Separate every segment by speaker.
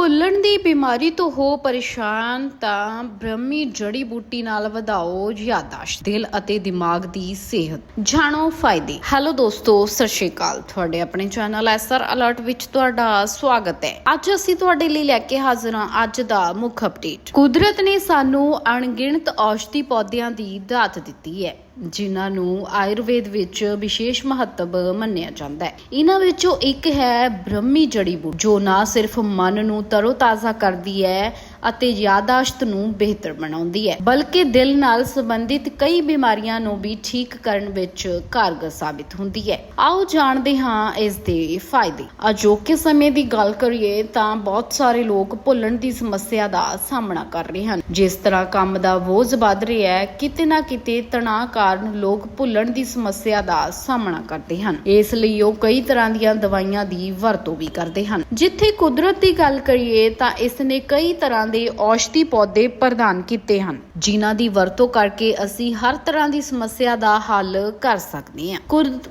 Speaker 1: ਭੁੱਲਣ ਦੀ ਬਿਮਾਰੀ ਤੋਂ ਹੋ ਪਰੇਸ਼ਾਨ ਤਾਂ ਬ੍ਰਹਮੀ ਜੜੀ ਬੂਟੀ ਨਾਲ ਵਧਾਓ ਯਾਦਾਸ਼ਤ, ਦਿਲ ਅਤੇ ਦਿਮਾਗ ਦੀ ਸਿਹਤ। ਜਾਣੋ ਫਾਇਦੇ। ਹੈਲੋ ਦੋਸਤੋ, ਸਤਿ ਸ਼੍ਰੀ ਅਕਾਲ। ਤੁਹਾਡੇ ਆਪਣੇ ਚੈਨਲ ਐਸਆਰ ਅਲਰਟ ਵਿੱਚ ਤੁਹਾਡਾ ਸਵਾਗਤ ਹੈ। ਅੱਜ ਅਸੀਂ ਤੁਹਾਡੇ ਲਈ ਲੈ ਕੇ ਹਾਜ਼ਰ ਹਾਂ ਅੱਜ ਦਾ ਮੁੱਖ ਅਪਡੇਟ ਕੁਦਰਤ ਨੇ ਸਾਨੂੰ ਅਣਗਿਣਤ ਔਸ਼ਧੀ ਪੌਦਿਆਂ ਦੀ ਦਾਤ ਦਿੱਤੀ ਹੈ। ਜਿਨ੍ਹਾਂ ਨੂੰ ਆਯੁਰਵੇਦ ਵਿੱਚ ਵਿਸ਼ੇਸ਼ ਮਹੱਤਵ ਮੰਨਿਆ ਜਾਂਦਾ ਹੈ। ਇਹਨਾਂ ਵਿੱਚੋਂ ਇੱਕ ਹੈ ਬ੍ਰਹਮੀ ਜੜੀ ਬੂਟੀ ਜੋ ਨਾ ਸਿਰਫ ਮਨ ਨੂੰ ਤਰੋਤਾਜ਼ਾ ਕਰਦੀ ਹੈ ਅਤੇ ਯਾਦਾਸ਼ਤ ਨੂੰ ਬਿਹਤਰ ਬਣਾਉਂਦੀ ਹੈ। ਬਲਕਿ ਦਿਲ ਨਾਲ ਸੰਬੰਧਿਤ ਕਈ ਬਿਮਾਰੀਆਂ ਨੂੰ ਵੀ ਠੀਕ ਕਰਨ ਵਿੱਚ ਕਾਰਗਰ ਸਾਬਿਤ ਹੁੰਦੀ ਹੈ। ਆਓ ਜਾਣਦੇ ਹਾਂ ਇਸ ਦੇ ਫਾਇਦੇ। ਅਜੋਕੇ ਸਮੇਂ ਦੀ ਗੱਲ ਕਰੀਏ ਤਾਂ ਬਹੁਤ ਸਾਰੇ ਲੋਕ ਭੁੱਲਣ ਦੀ ਸਮੱਸਿਆ ਦਾ ਸਾਹਮਣਾ ਕਰ ਰਹੇ ਹਨ। ਜਿਸ ਤਰ੍ਹਾਂ ਕੰਮ ਦਾ ਬੋਝ ਵੱਧ ਰਿਹਾ ਹੈ, ਕਿਤੇ ਨਾ ਕਿਤੇ ਤਣਾਅ ਕਾਰਨ ਲੋਕ ਭੁੱਲਣ ਦੀ ਸਮੱਸਿਆ ਦਾ ਸਾਹਮਣਾ ਕਰਦੇ ਹਨ। ਇਸ ਲਈ ਉਹ ਕਈ ਤਰ੍ਹਾਂ ਦੀਆਂ ਦਵਾਈਆਂ ਦੀ ਵਰਤੋਂ ਵੀ ਕਰਦੇ ਹਨ। ਜਿੱਥੇ ਕੁਦਰਤ ਦੀ ਗੱਲ ਕਰੀਏ ਤਾਂ ਇਸ ਨੇ ਕਈ ਤਰ੍ਹਾਂ ਦੇ ਔਸ਼ਧੀ ਪੌਦੇ ਪ੍ਰਦਾਨ ਕੀਤੇ ਹਨ। ਜਿਨ੍ਹਾਂ ਦੀ ਵਰਤੋਂ ਕਰਕੇ ਅਸੀਂ ਹਰ ਤਰ੍ਹਾਂ ਦੀ ਸਮੱਸਿਆ ਦਾ ਹੱਲ ਕਰ ਸਕਦੇ ਹਾਂ।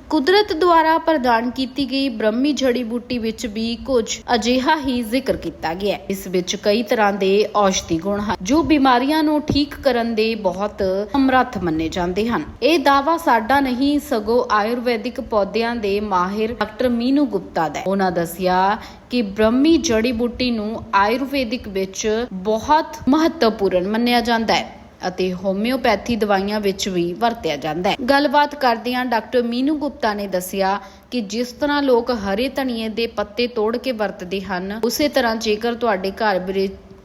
Speaker 1: ਕੁਦਰਤ ਦੁਆਰਾ ਪ੍ਰਦਾਨ ਕੀਤੀ ਗਈ ਬ੍ਰਹਮੀ ਜੜੀ ਬੂਟੀ ਵਿੱਚ ਵੀ ਕੁਝ ਅਜਿਹਾ ਹੀ ਜ਼ਿਕਰ ਕੀਤਾ ਗਿਆ ਹੈ। ਇਸ ਵਿੱਚ ਕਈ ਤਰ੍ਹਾਂ ਦੇ ਔਸ਼ਧੀ ਗੁਣ ਹਨ, ਜੋ ਬਿਮਾਰੀਆਂ ਨੂੰ ਠੀਕ ਕਰਨ ਦੇ ਬਹੁਤ ਸਮਰੱਥ ਮੰਨੇ ਜਾਂਦੇ ਹਨ। ਇਹ ਦਾਵਾ ਸਾਡਾ ਨਹੀਂ, ਸਗੋਂ ਆਯੁਰਵੈਦਿਕ ਪੌਦਿਆਂ ਦੇ ਮਾਹਿਰ ਡਾਕਟਰ ਮੀਨੂ ਗੁਪਤਾ ਦਾ ਉਹਨਾਂ ਦੱਸਿਆ ਕਿ ਬ੍ਰਹਮੀ ਜੜੀ ਬੂਟੀ ਨੂੰ ਆਯੁਰਵੈਦਿਕ ਵਿੱਚ ਬਹੁਤ ਮਹੱਤਵਪੂਰਨ ਮੰਨਿਆ ਜਾਂਦਾ ਹੈ ਅਤੇ ਹੋਮਿਓਪੈਥੀ ਦਵਾਈਆਂ ਵਿੱਚ ਵੀ ਵਰਤਿਆ ਜਾਂਦਾ ਹੈ। ਗੱਲਬਾਤ ਕਰਦਿਆਂ ਡਾਕਟਰ ਮੀਨੂ ਗੁਪਤਾ ਨੇ ਦੱਸਿਆ ਕਿ ਜਿਸ ਤਰ੍ਹਾਂ ਲੋਕ ਹਰੇ ਧਨੀਏ ਦੇ ਪੱਤੇ ਤੋੜ ਕੇ ਵਰਤਦੇ ਹਨ, ਉਸੇ ਤਰ੍ਹਾਂ ਜੇਕਰ ਤੁਹਾਡੇ ਘਰ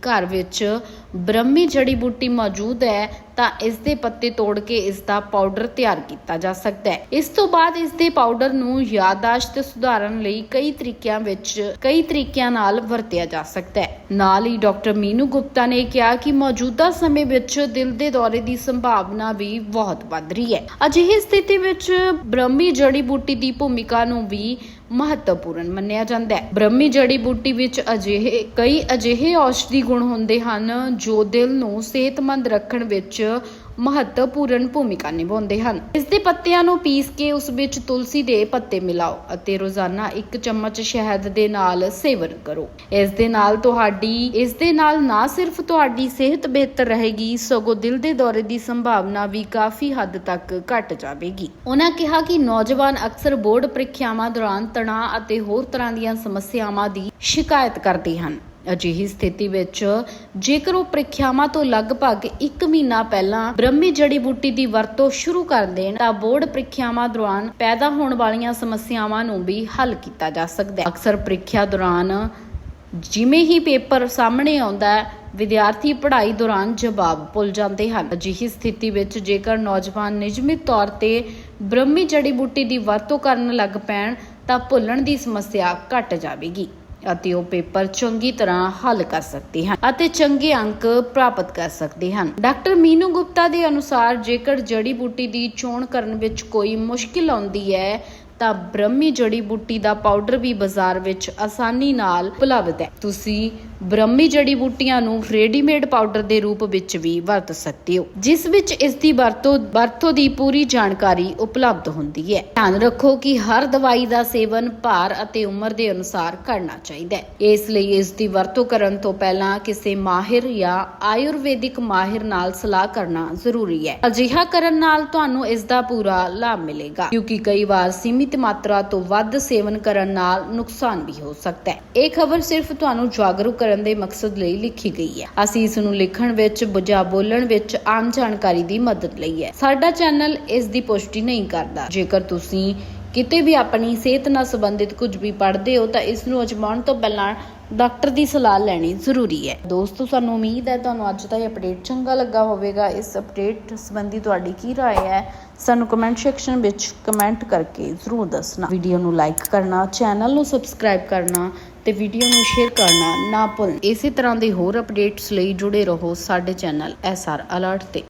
Speaker 1: ਘਰ ਵਿੱਚ ਬ੍ਰਹਮੀ ਜੜੀ ਬੂਟੀ ਮੌਜੂਦ ਹੈ, ਤਾਂ ਇਸ ਦੇ ਪੱਤੇ ਤੋੜ ਕੇ ਇਸ ਦਾ ਪਾਊਡਰ ਤਿਆਰ ਕੀਤਾ ਜਾ ਸਕਦਾ ਹੈ। ਇਸ ਤੋਂ ਬਾਅਦ ਇਸ ਦੇ ਪਾਊਡਰ ਨੂੰ ਯਾਦਾਸ਼ਤ ਸੁਧਾਰਨ ਲਈ ਕਈ ਤਰੀਕਿਆਂ ਵਿੱਚ, ਕਈ ਤਰੀਕਿਆਂ ਨਾਲ ਵਰਤਿਆ ਜਾ ਸਕਦਾ ਹੈ। ਨਾਲ ਹੀ ਡਾਕਟਰ ਮੀਨੂ ਗੁਪਤਾ ਨੇ ਕਿਹਾ ਕਿ ਮੌਜੂਦਾ ਸਮੇਂ ਵਿੱਚ ਦਿਲ ਦੇ ਦੌਰੇ ਦੀ ਸੰਭਾਵਨਾ ਵੀ ਬਹੁਤ ਵੱਧ ਰਹੀ ਹੈ। ਅਜਿਹੀ ਸਥਿਤੀ ਵਿੱਚ ਬ੍ਰਹਮੀ ਜੜੀ ਬੂਟੀ ਦੀ ਭੂਮਿਕਾ ਨੂੰ ਵੀ ਮਹੱਤਵਪੂਰਨ ਮੰਨਿਆ ਜਾਂਦਾ ਹੈ। ਬ੍ਰਹਮੀ ਜੜੀ ਬੂਟੀ ਵਿੱਚ ਅਜਿਹੇ, ਕਈ ਅਜਿਹੇ ਔਸ਼ਧੀ ਗੁਣ ਹੁੰਦੇ ਹਨ ਜੋ ਦਿਲ ਨੂੰ ਸਿਹਤਮੰਦ ਰੱਖਣ ਵਿੱਚ ਮਹੱਤਵਪੂਰਨ ਭੂਮਿਕਾ ਨਿਭਾਉਂਦੇ ਹਨ। ਇਸ ਦੇ ਪੱਤਿਆਂ ਨੂੰ ਪੀਸ ਕੇ ਉਸ ਵਿੱਚ ਤੁਲਸੀ ਦੇ ਪੱਤੇ ਮਿਲਾਓ ਅਤੇ ਰੋਜ਼ਾਨਾ ਇੱਕ ਚਮਚ ਸ਼ਹਿਦ ਦੇ ਨਾਲ ਸੇਵਨ ਕਰੋ। ਇਸ ਦੇ ਨਾਲ ਤੁਹਾਡੀ, ਇਸ ਦੇ ਨਾਲ ਨਾ ਸਿਰਫ ਤੁਹਾਡੀ ਸਿਹਤ ਬਿਹਤਰ ਰਹੇਗੀ, ਸਗੋਂ ਦਿਲ ਦੇ ਦੌਰੇ ਦੀ ਸੰਭਾਵਨਾ ਵੀ ਕਾਫੀ ਹੱਦ ਤੱਕ ਘਟ ਜਾਵੇਗੀ। ਉਹਨਾਂ ਕਿਹਾ ਕਿ ਨੌਜਵਾਨ ਅਕਸਰ ਬੋਰਡ ਪ੍ਰੀਖਿਆਵਾਂ ਦੌਰਾਨ ਤਣਾਅ ਅਤੇ ਹੋਰ ਤਰ੍ਹਾਂ ਦੀਆਂ ਸਮੱਸਿਆਵਾਂ ਦੀ ਸ਼ਿਕਾਇਤ ਕਰਦੇ ਹਨ। ਅਜਿਹੀ ਸਥਿਤੀ ਵਿੱਚ ਜੇਕਰ ਉਹ ਪ੍ਰੀਖਿਆਵਾਂ ਤੋਂ ਲਗਭਗ 1 ਮਹੀਨਾ ਪਹਿਲਾਂ ਬ੍ਰਹਮੀ ਜੜੀ ਬੂਟੀ ਦੀ ਵਰਤੋਂ ਸ਼ੁਰੂ ਕਰ ਦੇਣ, ਤਾਂ ਬੋਰਡ ਪ੍ਰੀਖਿਆਵਾਂ ਦੌਰਾਨ ਪੈਦਾ ਹੋਣ ਵਾਲੀਆਂ ਸਮੱਸਿਆਵਾਂ ਨੂੰ ਵੀ ਹੱਲ ਕੀਤਾ ਜਾ ਸਕਦਾ ਹੈ। ਅਕਸਰ ਪ੍ਰੀਖਿਆ ਦੌਰਾਨ ਜਿਵੇਂ ਹੀ ਪੇਪਰ ਸਾਹਮਣੇ ਆਉਂਦਾ ਹੈ, ਵਿਦਿਆਰਥੀ ਪੜ੍ਹਾਈ ਦੌਰਾਨ ਜਵਾਬ ਭੁੱਲ ਜਾਂਦੇ ਹਨ। ਅਜਿਹੀ ਸਥਿਤੀ ਵਿੱਚ ਜੇਕਰ ਨੌਜਵਾਨ ਨਿਯਮਿਤ ਤੌਰ ਤੇ ਬ੍ਰਹਮੀ ਜੜੀ ਬੂਟੀ ਦੀ ਵਰਤੋਂ ਕਰਨ ਲੱਗ ਪੈਣ, ਤਾਂ ਭੁੱਲਣ ਦੀ ਸਮੱਸਿਆ ਘਟ ਜਾਵੇਗੀ। ਅਤੇ ਉਹ ਪੇਪਰ ਚੰਗੀ ਤਰ੍ਹਾਂ ਹੱਲ ਕਰ ਸਕਦੇ ਹਨ ਅਤੇ ਚੰਗੇ ਅੰਕ ਪ੍ਰਾਪਤ ਕਰ ਸਕਦੇ ਹਨ। ਡਾਕਟਰ ਮੀਨੂ ਗੁਪਤਾ ਦੇ ਅਨੁਸਾਰ, ਜੇਕਰ ਜੜੀ ਬੂਟੀ ਦੀ ਚੋਣ ਕਰਨ ਵਿੱਚ ਕੋਈ ਮੁਸ਼ਕਿਲ ਆਉਂਦੀ ਹੈ, ਤਾਂ ਬ੍ਰਹਮੀ ਜੜੀ ਬੂਟੀ ਦਾ ਪਾਊਡਰ ਵੀ ਬਾਜ਼ਾਰ ਵਿੱਚ ਆਸਾਨੀ ਨਾਲ ਉਪਲਬਧ ਹੈ। ਤੁਸੀਂ ਬ੍ਰਹਮੀ ਜੜੀ ਬੂਟੀਆਂ ਨੂੰ ਰੈਡੀਮੇਡ ਪਾਊਡਰ ਦੇ ਰੂਪ ਵਿੱਚ ਵੀ ਵਰਤ ਸਕਦੇ ਹੋ, ਜਿਸ ਵਿੱਚ ਇਸ ਦੀ ਵਰਤੋਂ ਵਰਤੋਂ ਦੀ ਪੂਰੀ ਜਾਣਕਾਰੀ ਉਪਲਬਧ ਹੁੰਦੀ ਹੈ। ਧਿਆਨ ਰੱਖੋ ਕਿ ਹਰ ਦਵਾਈ ਦਾ ਸੇਵਨ ਭਾਰ ਅਤੇ ਉਮਰ ਦੇ ਅਨੁਸਾਰ ਕਰਨਾ ਚਾਹੀਦਾ ਹੈ। ਇਸ ਲਈ ਇਸ ਦੀ ਵਰਤੋਂ ਕਰਨ ਤੋਂ ਪਹਿਲਾਂ ਕਿਸੇ ਮਾਹਿਰ ਜਾਂ ਆਯੁਰਵੈਦਿਕ ਮਾਹਿਰ ਨਾਲ ਸਲਾਹ ਕਰਨਾ ਜ਼ਰੂਰੀ ਹੈ। ਅਜਿਹਾ ਕਰਨ ਨਾਲ ਤੁਹਾਨੂੰ ਇਸ ਦਾ ਪੂਰਾ ਲਾਭ ਮਿਲੇਗਾ, ਕਿਉਂਕਿ ਕਈ ਵਾਰ ਸੀਮਿਤ ਮਾਤਰਾ ਤੋਂ ਵੱਧ ਸੇਵਨ ਕਰਨ ਨਾਲ ਨੁਕਸਾਨ ਵੀ ਹੋ ਸਕਦਾ ਹੈ। ਇਹ ਖਬਰ ਸਿਰਫ ਤੁਹਾਨੂੰ ਜਾਗਰੂਕ ਕਰਨ ਦੇ ਮਕਸਦ ਲਈ ਲਿਖੀ ਗਈ ਹੈ ਅਸੀਂ ਇਸ ਨੂੰ ਲਿਖਣ ਵਿੱਚ ਬੁਝਾ ਬੋਲਣ ਵਿੱਚ ਆਮ ਜਾਣਕਾਰੀ ਦੀ ਮਦਦ ਲਈ ਹੈ ਸਾਡਾ ਚੈਨਲ ਇਸ ਦੀ ਪੁਸ਼ਟੀ ਨਹੀਂ ਕਰਦਾ ਜੇਕਰ ਤੁਸੀਂ ਕਿਤੇ ਵੀ ਆਪਣੀ ਸਿਹਤ ਨਾਲ ਸੰਬੰਧਿਤ ਕੁਝ ਵੀ ਪੜ੍ਹਦੇ ਹੋ ਤਾਂ ਇਸ ਨੂੰ ਅਜਮਾਉਣ ਤੋਂ ਪਹਿਲਾਂ ਡਾਕਟਰ ਦੀ ਸਲਾਹ ਲੈਣੀ ਜ਼ਰੂਰੀ ਹੈ ਦੋਸਤੋ ਸਾਨੂੰ ਉਮੀਦ ਹੈ ਤੁਹਾਨੂੰ ਅੱਜ ਦਾ ਇਹ ਅਪਡੇਟ ਚੰਗਾ ਲੱਗਾ ਹੋਵੇਗਾ ਇਸ ਅਪਡੇਟ ਸੰਬੰਧੀ ਤੁਹਾਡੀ ਕੀ رائے ਹੈ ਸਾਨੂੰ ਕਮੈਂਟ ਸੈਕਸ਼ਨ ਵਿੱਚ ਕਮੈਂਟ ਕਰਕੇ ਜ਼ਰੂਰ ਦੱਸਣਾ ਵੀਡੀਓ ਨੂੰ ਲਾਈਕ ਕਰਨਾ ਚੈਨਲ ਨੂੰ ਸਬਸਕ੍ਰਾਈਬ ਕਰਨਾ ਤੇ ਵੀਡੀਓ ਨੂੰ ਸ਼ੇਅਰ ਕਰਨਾ ਨਾ ਭੁੱਲ ਇਸੇ ਤਰ੍ਹਾਂ ਦੇ ਹੋਰ ਅਪਡੇਟਸ ਲਈ ਜੁੜੇ ਰਹੋ ਸਾਡੇ ਚੈਨਲ ਐਸਆਰ ਅਲਰਟ ਤੇ।